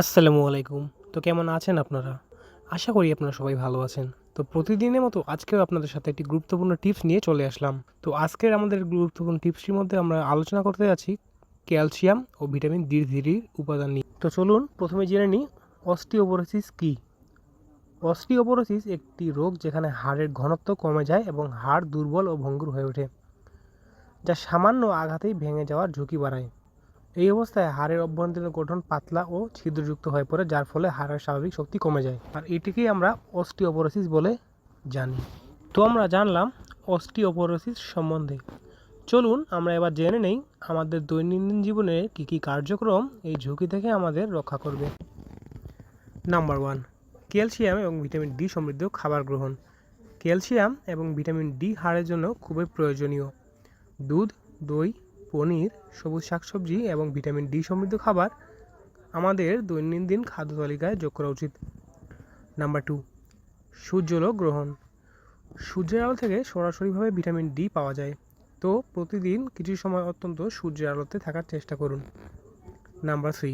আসসালামু আলাইকুম। তো কেমন আছেন আপনারা? আশা করি আপনারা সবাই ভালো আছেন। তো প্রতিদিনের মতো আজকেও আপনাদের সাথে একটি গুরুত্বপূর্ণ টিপস নিয়ে চলে আসলাম। তো আজকের আমাদের গুরুত্বপূর্ণ টিপসটির মধ্যে আমরা আলোচনা করতে যাচ্ছি ক্যালসিয়াম ও ভিটামিন ডি থ্রির উপাদান নিয়ে। তো চলুন প্রথমে জেনে নিই অস্টিওপোরোসিস কী। অস্টিওপোরোসিস একটি রোগ যেখানে হাড়ের ঘনত্ব কমে যায় এবং হাড় দুর্বল ও ভঙ্গুর হয়ে ওঠে, যা সামান্য আঘাতেই ভেঙে যাওয়ার ঝুঁকি বাড়ায়। এই অবস্থায় হাড়ের অভ্যন্তরীণ গঠন পাতলা ও ছিদ্রযুক্ত হয়ে পড়ে, যার ফলে হাড়ের স্বাভাবিক শক্তি কমে যায়। আর এটিকেই আমরা অস্টিওপোরোসিস বলে জানি। তো আমরা জানলাম অস্টিওপোরোসিস সম্বন্ধে। চলুন আমরা এবার জেনে নেই আমাদের দৈনন্দিন জীবনে কী কী কার্যক্রম এই ঝুঁকি থেকে আমাদের রক্ষা করবে। নাম্বার ওয়ান, ক্যালসিয়াম এবং ভিটামিন ডি সমৃদ্ধ খাবার গ্রহণ। ক্যালসিয়াম এবং ভিটামিন ডি হাড়ের জন্য খুবই প্রয়োজনীয়। দুধ, দই পনির, সবুজ শাকসবজি এবং ভিটামিন ডি সমৃদ্ধ খাবার আমাদের দৈনন্দিন খাদ্য তালিকায় যোগ করা উচিত। নাম্বার টু সূর্যালো গ্রহণ। সূর্যের আলো থেকে সরাসরিভাবে ভিটামিন ডি পাওয়া যায়। তো প্রতিদিন কিছু সময় অত্যন্ত সূর্যের আলোতে থাকার চেষ্টা করুন। নাম্বার থ্রি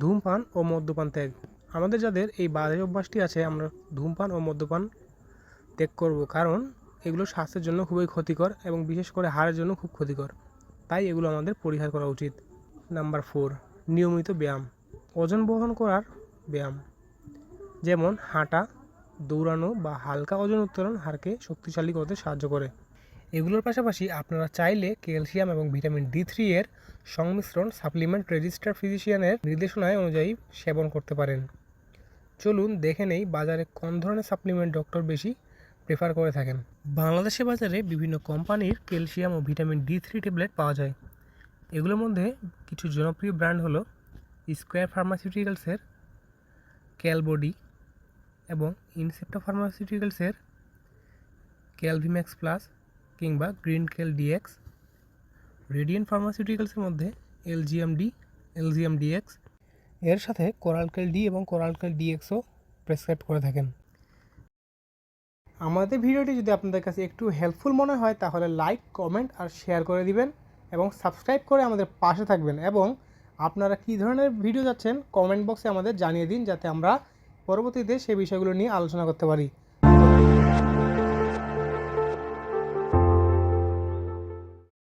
ধূমপান ও মদ্যপান ত্যাগ। আমাদের যাদের এই বাজে অভ্যাসটি আছে, আমরা ধূমপান ও মদ্যপান ত্যাগ করব কারণ এগুলো স্বাস্থ্যের জন্য খুবই ক্ষতিকর এবং বিশেষ করে হাড়ের জন্য খুব ক্ষতিকর। তাই এগুলো আমাদের পরিহার করা উচিত। নাম্বার ফোর নিয়মিত ব্যায়াম। ওজন বহন করার ব্যায়াম। যেমন হাঁটা, দৌড়ানো বা হালকা ওজন উত্তোলন হাড়কে শক্তিশালী করতে সাহায্য করে। এগুলোর পাশাপাশি আপনারা চাইলে ক্যালসিয়াম এবং ভিটামিন ডি থ্রি এর সংমিশ্রণ সাপ্লিমেন্ট রেজিস্টার ফিজিশিয়ানের নির্দেশনায় অনুযায়ী সেবন করতে পারেন। চলুন দেখে নেই বাজারে কোন ধরনের সাপ্লিমেন্ট ডক্টর বেশি প্রেফার করে থাকেন। বাংলাদেশের বাজারে বিভিন্ন কোম্পানির ক্যালসিয়াম ও ভিটামিন ডি থ্রি ট্যাবলেট পাওয়া যায়। এগুলোর মধ্যে কিছু জনপ্রিয় ব্র্যান্ড হলো স্কোয়ার ফার্মাসিউটিক্যালসের ক্যালবডি এবং ইনসেপ্টা ফার্মাসিউটিক্যালসের ক্যালভিম্যাক্স প্লাস কিংবা গ্রিন কেল ডিএক্স। রেডিয়েন্ট ফার্মাসিউটিক্যালসের মধ্যে এলজিএম ডি এলজিএম ডিএক্স এর সাথে কোরালকেল ডি এবং কোরালকেল ডিএক্সও প্রেসক্রাইব করে থাকেন। আমাদের ভিডিওটি যদি আপনাদের কাছে একটু হেল্পফুল মনে হয়, তাহলে লাইক কমেন্ট আর শেয়ার করে দিবেন এবং সাবস্ক্রাইব করে আমাদের পাশে থাকবেন এবং আপনারা কী ধরনের ভিডিও যাচ্ছেন কমেন্ট বক্সে আমাদের জানিয়ে দিন যাতে আমরা পরবর্তীতে সেই বিষয়গুলো নিয়ে আলোচনা করতে পারি।